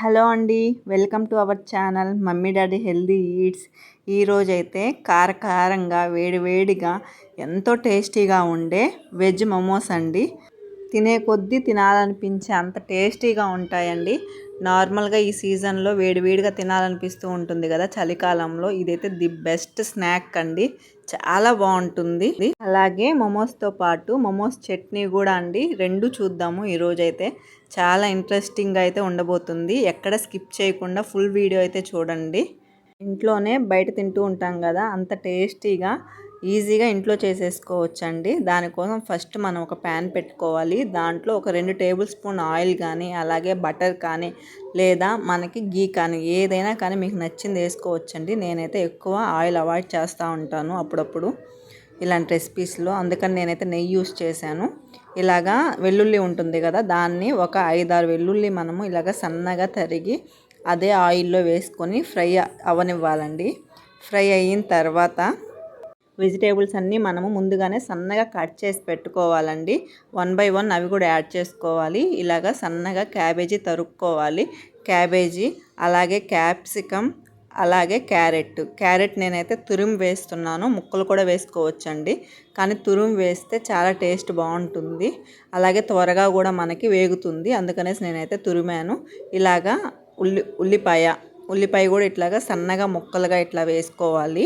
Hello అండి welcome to our channel mummy daddy healthy eats ఈరోజైతే కారకారంగా వేడివేడిగా ఎంతో టేస్టీగా ఉండే వెజ్ మోమోస్ అండి. తినే కొద్దీ తినాలనిపించే అంత టేస్టీగా ఉంటాయండి. నార్మల్గా ఈ సీజన్లో వేడివేడిగా తినాలనిపిస్తూ ఉంటుంది కదా చలికాలంలో. ఇదైతే ది బెస్ట్ స్నాక్ అండి. చాలా బాగుంటుంది. అలాగే మోమోస్తో పాటు మోమోస్ చట్నీ కూడా అండి. రెండు చూద్దాము ఈరోజైతే. చాలా ఇంట్రెస్టింగ్గా అయితే ఉండబోతుంది. ఎక్కడ స్కిప్ చేయకుండా ఫుల్ వీడియో అయితే చూడండి. ఇంట్లోనే బయట తింటూ ఉంటాం కదా. అంత టేస్టీగా ఈజీగా ఇంట్లో చేసేసుకోవచ్చండి. దానికోసం ఫస్ట్ మనం ఒక ప్యాన్ పెట్టుకోవాలి. దాంట్లో ఒక రెండు టేబుల్ స్పూన్ ఆయిల్ కానీ అలాగే బటర్ కానీ లేదా మనకి గీ కానీ ఏదైనా కానీ మీకు నచ్చింది వేసుకోవచ్చండి. నేనైతే ఎక్కువ ఆయిల్ అవాయిడ్ చేస్తూ ఉంటాను అప్పుడప్పుడు ఇలాంటి రెసిపీస్లో. అందుకని నేనైతే నెయ్యి యూస్ చేశాను. ఇలాగా వెల్లుల్లి ఉంటుంది కదా దాన్ని ఒక ఐదారు వెల్లుల్లి మనము ఇలాగ సన్నగా తరిగి అదే ఆయిల్లో వేసుకొని ఫ్రై అవనివ్వాలండి ఫ్రై అయిన తర్వాత వెజిటేబుల్స్ అన్నీ మనము ముందుగానే సన్నగా కట్ చేసి పెట్టుకోవాలండి. వన్ బై వన్ అవి కూడా యాడ్ చేసుకోవాలి. ఇలాగ సన్నగా క్యాబేజీ తరుక్కోవాలి. క్యాబేజీ అలాగే క్యాప్సికమ్ అలాగే క్యారెట్. క్యారెట్ నేనైతే తురుము వేస్తున్నాను. ముక్కలు కూడా వేసుకోవచ్చండి. కానీ తురుము వేస్తే చాలా టేస్ట్ బాగుంటుంది. అలాగే త్వరగా కూడా మనకి వేగుతుంది. అందుకనేసి నేనైతే తురిమాను. ఇలాగా ఉల్లి ఉల్లిపాయ. ఉల్లిపాయ కూడా ఇట్లాగా సన్నగా ముక్కలుగా ఇట్లా వేసుకోవాలి.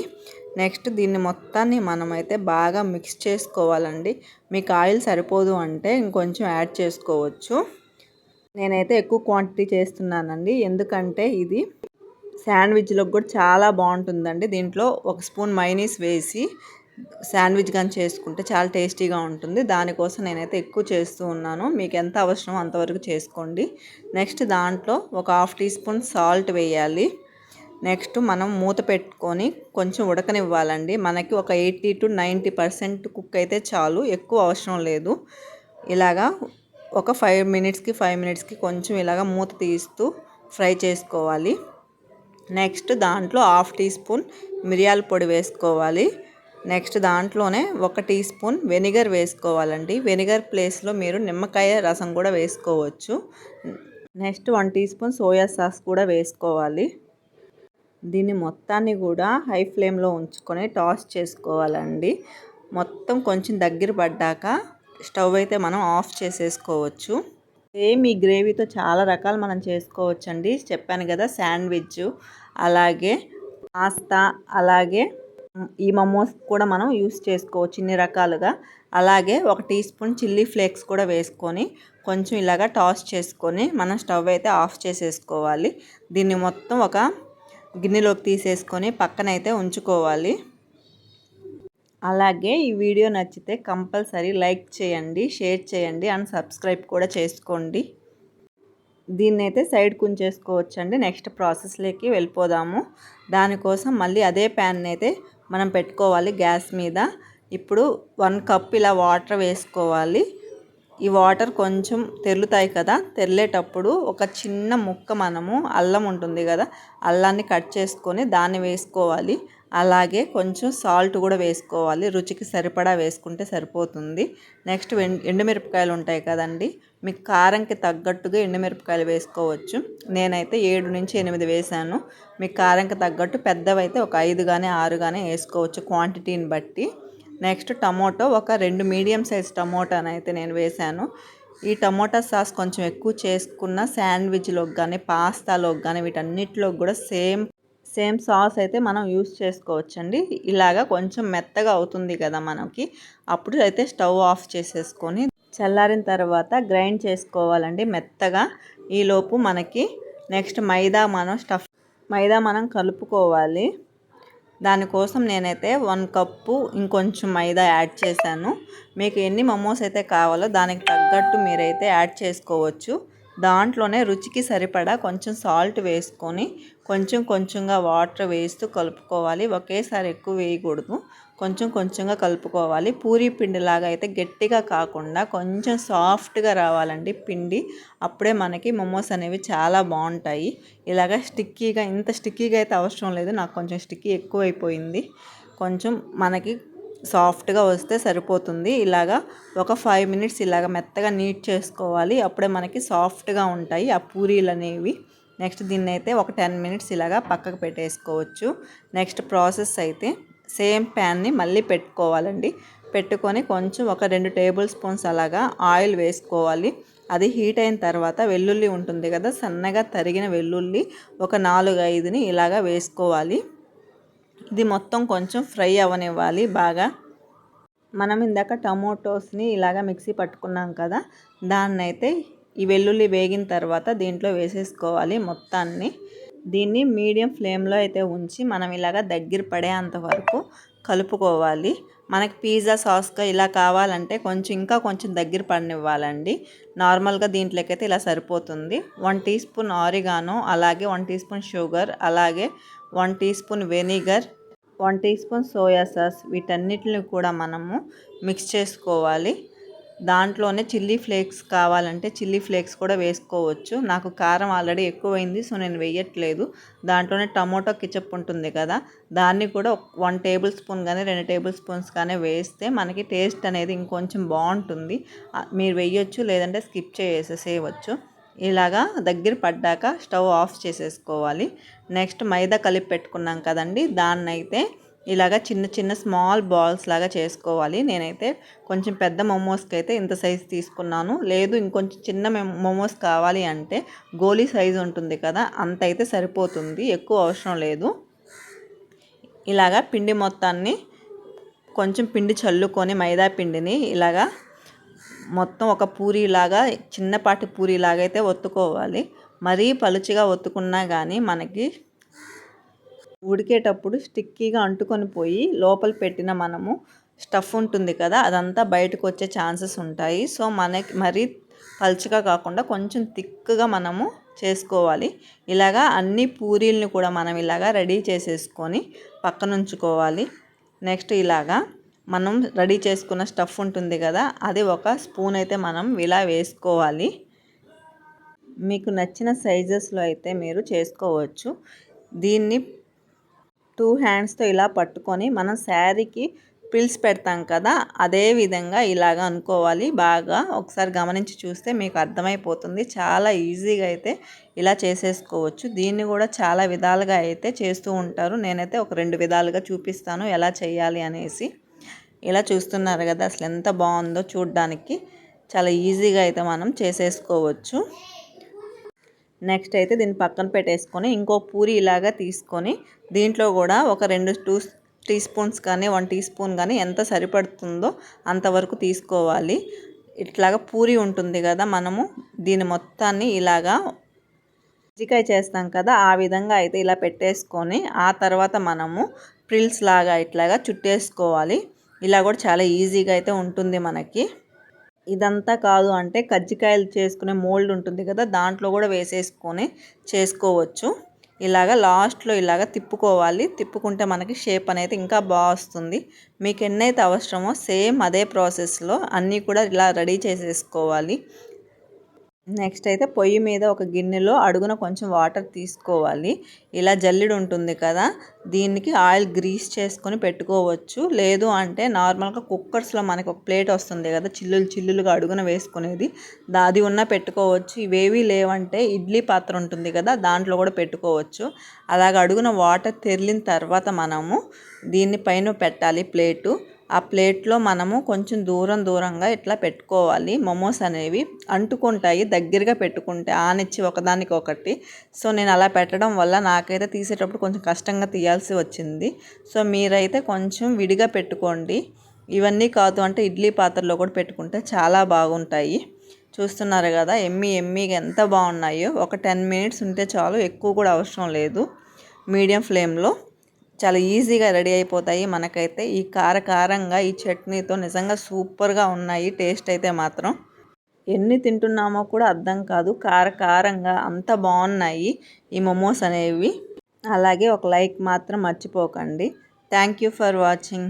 నెక్స్ట్ దీన్ని మొత్తాన్ని మనమైతే బాగా మిక్స్ చేసుకోవాలండి. మీకు ఆయిల్ సరిపోదు అంటే ఇంకొంచెం యాడ్ చేసుకోవచ్చు. నేనైతే ఎక్కువ క్వాంటిటీ చేస్తున్నానండి. ఎందుకంటే ఇది శాండ్విచ్లకు కూడా చాలా బాగుంటుందండి. దీంట్లో ఒక స్పూన్ మైనీస్ వేసి శాండ్విచ్ కానీ చేసుకుంటే చాలా టేస్టీగా ఉంటుంది. దానికోసం నేనైతే ఎక్కువ చేస్తూ ఉన్నాను. మీకు ఎంత అవసరమో అంతవరకు చేసుకోండి. నెక్స్ట్ దాంట్లో ఒక హాఫ్ టీ స్పూన్ సాల్ట్ వేయాలి. నెక్స్ట్ మనం మూత పెట్టుకొని కొంచెం ఉడకనివ్వాలండి. మనకి ఒక eighty to ninety percent cook అయితే చాలు ఎక్కువ అవసరం లేదు. ఇలాగా ఒక ఫైవ్ మినిట్స్కి ఫైవ్ మినిట్స్కి కొంచెం ఇలాగ మూత తీస్తూ ఫ్రై చేసుకోవాలి. నెక్స్ట్ దాంట్లో హాఫ్ టీ స్పూన్ మిరియాల పొడి వేసుకోవాలి. నెక్స్ట్ దాంట్లోనే ఒక టీ స్పూన్ వెనిగర్ వేసుకోవాలండి. వెనిగర్ ప్లేస్లో మీరు నిమ్మకాయ రసం కూడా వేసుకోవచ్చు. Next one teaspoon soya sauce కూడా వేసుకోవాలి. దీన్ని మొత్తాన్ని కూడా హై ఫ్లేమ్లో ఉంచుకొని టాస్ చేసుకోవాలండి. మొత్తం కొంచెం దగ్గర పడ్డాక స్టవ్ అయితే మనం ఆఫ్ చేసేసుకోవచ్చు. సేమ్ ఈ గ్రేవీతో చాలా రకాలు మనం చేసుకోవచ్చు అండి చెప్పాను కదా శాండ్విచ్ అలాగే పాస్తా అలాగే ఈ మమోస్ కూడా మనం యూస్ చేసుకోవచ్చు ఇన్ని రకాలుగా. అలాగే ఒక టీ స్పూన్ చిల్లీ ఫ్లేక్స్ కూడా వేసుకొని కొంచెం ఇలాగా టాస్ చేసుకొని మనం స్టవ్ అయితే ఆఫ్ చేసేసుకోవాలి. దీన్ని మొత్తం ఒక గిన్నెలోకి తీసేసుకొని పక్కనైతే ఉంచుకోవాలి. అలాగే ఈ వీడియో నచ్చితే కంపల్సరీ లైక్ చేయండి షేర్ చేయండి అండ్ సబ్స్క్రైబ్ కూడా చేసుకోండి. దీన్ని అయితే సైడ్ కుంచేసుకోవచ్చండి. నెక్స్ట్ ప్రాసెస్లోకి వెళ్ళిపోదాము. దానికోసం మళ్ళీ అదే ప్యాన్ అయితే మనం పెట్టుకోవాలి గ్యాస్ మీద. ఇప్పుడు వన్ కప్ ఇలా వాటర్ వేసుకోవాలి. ఈ వాటర్ కొంచెం తెరులుతాయి కదా తెరిలేటప్పుడు ఒక చిన్న ముక్క మనము అల్లం ఉంటుంది కదా అల్లాన్ని కట్ చేసుకొని దాన్ని వేసుకోవాలి. అలాగే కొంచెం సాల్ట్ కూడా వేసుకోవాలి. రుచికి సరిపడా వేసుకుంటే సరిపోతుంది. నెక్స్ట్ ఎండుమిరపకాయలు ఉంటాయి కదండి మీకు కారంకి తగ్గట్టుగా ఎండుమిరపకాయలు వేసుకోవచ్చు. నేనైతే ఏడు నుంచి ఎనిమిది వేసాను. మీకు కారంకి తగ్గట్టు పెద్దవైతే ఒక ఐదు కానీ ఆరు కానీ వేసుకోవచ్చు క్వాంటిటీని బట్టి. నెక్స్ట్ టమోటో ఒక రెండు మీడియం సైజ్ టమోటాని అయితే నేను వేశాను. ఈ టమోటా సాస్ కొంచెం ఎక్కువ చేసుకున్న శాండ్విచ్లోకి కానీ పాస్తాలోకి కానీ వీటన్నిటిలోకి కూడా సేమ్ సేమ్ సాస్ అయితే మనం యూస్ చేసుకోవచ్చండి. ఇలాగా కొంచెం మెత్తగా అవుతుంది కదా మనకి. అప్పుడు అయితే స్టవ్ ఆఫ్ చేసేసుకొని చల్లారిన తర్వాత గ్రైండ్ చేసుకోవాలండి మెత్తగా. ఈలోపు మనకి నెక్స్ట్ మైదా మనం స్టఫ్ మైదా మనం కలుపుకోవాలి. దానికోసం నేనైతే వన్ కప్పు ఇంకొంచెం మైదా యాడ్ చేశాను. మీకు ఎన్ని మమోస్ అయితే కావాలో దానికి తగ్గట్టు మీరైతే యాడ్ చేసుకోవచ్చు. దాంట్లోనే రుచికి సరిపడా కొంచెం సాల్ట్ వేసుకొని కొంచెం కొంచెంగా వాటర్ వేస్తూ కలుపుకోవాలి. ఒకేసారి ఎక్కువ వేయకూడదు. కొంచెం కొంచెంగా కలుపుకోవాలి. పూరీ పిండిలాగా అయితే గట్టిగా కాకుండా కొంచెం సాఫ్ట్గా రావాలండి పిండి. అప్పుడే మనకి మోమోస్ అనేవి చాలా బాగుంటాయి. ఇలాగ స్టిక్కీగా ఇంత స్టిక్కీగా అయితే అవసరం లేదు. నాకు కొంచెం స్టిక్కీ ఎక్కువైపోయింది. కొంచెం మనకి సాఫ్ట్గా వస్తే సరిపోతుంది. ఇలాగా ఒక ఫైవ్ మినిట్స్ ఇలాగ మెత్తగా నీట్ చేసుకోవాలి. అప్పుడే మనకి సాఫ్ట్గా ఉంటాయి ఆ పూరీలు అనేవి. నెక్స్ట్ దీన్ని అయితే ఒక టెన్ మినిట్స్ ఇలాగా పక్కకు పెట్టేసుకోవచ్చు. నెక్స్ట్ ప్రాసెస్ అయితే సేమ్ ప్యాన్ని మళ్ళీ పెట్టుకోవాలండి. పెట్టుకొని కొంచెం ఒక రెండు టేబుల్ స్పూన్స్ అలాగా ఆయిల్ వేసుకోవాలి. అది హీట్ అయిన తర్వాత వెల్లుల్లి ఉంటుంది కదా సన్నగా తరిగిన వెల్లుల్లి ఒక నాలుగు ఐదుని ఇలాగా వేసుకోవాలి. ఇది మొత్తం కొంచెం ఫ్రై అవ్వనివ్వాలి బాగా. మనం ఇందాక టమోటోస్ని ఇలాగ మిక్సీ పట్టుకున్నాం కదా దాన్ని అయితే ఈ వెల్లుల్లి వేగిన తర్వాత దీంట్లో వేసేసుకోవాలి మొత్తాన్ని. దీన్ని మీడియం ఫ్లేమ్లో అయితే ఉంచి మనం ఇలాగ దగ్గర పడేంత వరకు కలుపుకోవాలి. మనకి పిజ్జా సాస్గా ఇలా కావాలంటే కొంచెం ఇంకా కొంచెం దగ్గర పడినివ్వాలండి. నార్మల్గా దీంట్లోకైతే ఇలా సరిపోతుంది. వన్ టీ స్పూన్ ఆరిగానో అలాగే వన్ టీ స్పూన్ షుగర్ అలాగే one teaspoon vinegar one teaspoon soya sauce వీటన్నిటిని కూడా మనము మిక్స్ చేసుకోవాలి. దాంట్లోనే చిల్లీ ఫ్లేక్స్ కావాలంటే చిల్లీ ఫ్లేక్స్ కూడా వేసుకోవచ్చు. నాకు కారం ఆల్రెడీ ఎక్కువైంది సో నేను వేయట్లేదు. దాంట్లోనే టమోటో కిచప్ ఉంటుంది కదా దాన్ని కూడా వన్ టేబుల్ స్పూన్ కానీ రెండు టేబుల్ స్పూన్స్ కానీ వేస్తే మనకి టేస్ట్ అనేది ఇంకొంచెం బాగుంటుంది. మీరు వేయొచ్చు లేదంటే స్కిప్ చేసేసేయవచ్చు. ఇలాగా దగ్గర పడ్డాక స్టవ్ ఆఫ్ చేసేసుకోవాలి. నెక్స్ట్ మైదా కలిపి పెట్టుకున్నాం కదండి దాన్నైతే ఇలాగ చిన్న చిన్న స్మాల్ బాల్స్ లాగా చేసుకోవాలి. నేనైతే కొంచెం పెద్ద మోమోస్కి అయితే ఇంత సైజు తీసుకున్నాను. లేదు ఇంకొంచెం చిన్న మోమోస్ కావాలి అంటే గోలీ సైజు ఉంటుంది కదా అంత అయితే సరిపోతుంది. ఎక్కువ అవసరం లేదు. ఇలాగా పిండి మొత్తాన్ని కొంచెం పిండి చల్లుకొని మైదా పిండిని ఇలాగా మొత్తం ఒక పూరీలాగా చిన్నపాటి పూరీలాగా అయితే ఒత్తుకోవాలి. మరీ పలుచగా ఒత్తుకున్నా కానీ మనకి ఉడికేటప్పుడు స్టిక్కీగా అంటుకొని పోయి లోపల పెట్టిన మనము స్టఫ్ ఉంటుంది కదా అదంతా బయటకు వచ్చే ఛాన్సెస్ ఉంటాయి. సో మనకి మరీ పలుచగా కాకుండా కొంచెం థిక్గా మనము చేసుకోవాలి. ఇలాగా అన్ని పూరీలను కూడా మనం ఇలాగా రెడీ చేసేసుకొని పక్కన ఉంచుకోవాలి. నెక్స్ట్ ఇలాగా మనం రెడీ చేసుకున్న స్టఫ్ ఉంటుంది కదా అది ఒక స్పూన్ అయితే మనం ఇలా వేసుకోవాలి. మీకు నచ్చిన సైజెస్లో అయితే మీరు చేసుకోవచ్చు. దీన్ని టూ హ్యాండ్స్తో ఇలా పట్టుకొని మనం శారీకి పిల్స్ పెడతాం కదా అదే విధంగా ఇలాగ అనుకోవాలి. బాగా ఒకసారి గమనించి చూస్తే మీకు అర్థమైపోతుంది. చాలా ఈజీగా అయితే ఇలా చేసేసుకోవచ్చు. దీన్ని కూడా చాలా విధాలుగా అయితే చేస్తూ ఉంటారు. నేనైతే ఒక రెండు విధాలుగా చూపిస్తాను ఎలా చేయాలి అనేసి. ఇలా చూస్తున్నారు కదా అసలు ఎంత బాగుందో చూడ్డానికి. చాలా ఈజీగా అయితే మనం చేసేసుకోవచ్చు. నెక్స్ట్ అయితే దీన్ని పక్కన పెట్టేసుకొని ఇంకో పూరి ఇలాగా తీసుకొని దీంట్లో కూడా ఒక రెండు టూ టీ స్పూన్స్ కానీ వన్ టీ స్పూన్ కానీ ఎంత సరిపడుతుందో అంతవరకు తీసుకోవాలి. ఇట్లాగా పూరి ఉంటుంది కదా మనము దీని మొత్తాన్ని ఇలాగా కజ్జికాయ చేస్తాం కదా ఆ విధంగా అయితే ఇలా పెట్టేసుకొని ఆ తర్వాత మనము ప్రిల్స్ లాగా ఇట్లాగా చుట్టేసుకోవాలి. ఇలా కూడా చాలా ఈజీగా అయితే ఉంటుంది మనకి. ఇదంతా కాదు అంటే కజ్జికాయలు చేసుకునే మోల్డ్ ఉంటుంది కదా దాంట్లో కూడా వేసేసుకొని చేసుకోవచ్చు. ఇలాగ లాస్ట్లో ఇలాగ తిప్పుకోవాలి. తిప్పుకుంటే మనకి షేప్ అనేది ఇంకా బాగా వస్తుంది. మీకు ఎన్నైతే అవసరమో సేమ్ అదే ప్రాసెస్లో అన్నీ కూడా ఇలా రెడీ చేసేసుకోవాలి. నెక్స్ట్ అయితే పొయ్యి మీద ఒక గిన్నెలో అడుగున కొంచెం వాటర్ తీసుకోవాలి. ఇలా జల్లిడు ఉంటుంది కదా దీనికి ఆయిల్ గ్రీస్ చేసుకొని పెట్టుకోవచ్చు. లేదు అంటే నార్మల్గా కుక్కర్స్లో మనకి ఒక ప్లేట్ వస్తుంది కదా చిల్లులు చిల్లులుగా అడుగున వేసుకునేది. అది ఉన్న పెట్టుకోవచ్చు. ఇవేవి లేవంటే ఇడ్లీ పాత్ర ఉంటుంది కదా దాంట్లో కూడా పెట్టుకోవచ్చు. అలాగ అడుగున వాటర్ తెరిలిన తర్వాత మనము దీన్ని పైన పెట్టాలి ప్లేటు. ఆ ప్లేట్లో మనము కొంచెం దూరం దూరంగా ఇట్లా పెట్టుకోవాలి. మోమోస్ అనేవి అంటుకుంటాయి దగ్గరగా పెట్టుకుంటే ఆనిచ్చి ఒకదానికి ఒకటి సో నేను అలా పెట్టడం వల్ల నాకైతే తీసేటప్పుడు కొంచెం కష్టంగా తీయాల్సి వచ్చింది. సో మీరైతే కొంచెం విడిగా పెట్టుకోండి. ఇవన్నీ కాదు అంటే ఇడ్లీ పాత్రలో కూడా పెట్టుకుంటే చాలా బాగుంటాయి. చూస్తున్నారు కదా ఎమ్మి ఎమ్మిగా ఎంత బాగున్నాయో. ఒక టెన్ మినిట్స్ ఉంటే చాలు ఎక్కువ కూడా అవసరం లేదు. మీడియం ఫ్లేమ్లో. చాలా ఈజీగా రెడీ అయిపోతాయి. మనకైతే ఈ కార కారంగా ఈ చట్నీతో నిజంగా సూపర్గా ఉన్నాయి. టేస్ట్ అయితే మాత్రం ఎన్ని తింటున్నామో కూడా అర్థం కాదు. కార కారంగా అంత బాగున్నాయి ఈ మోమోస్ అనేవి. అలాగే ఒక లైక్ మాత్రం మర్చిపోకండి. Thank you for watching.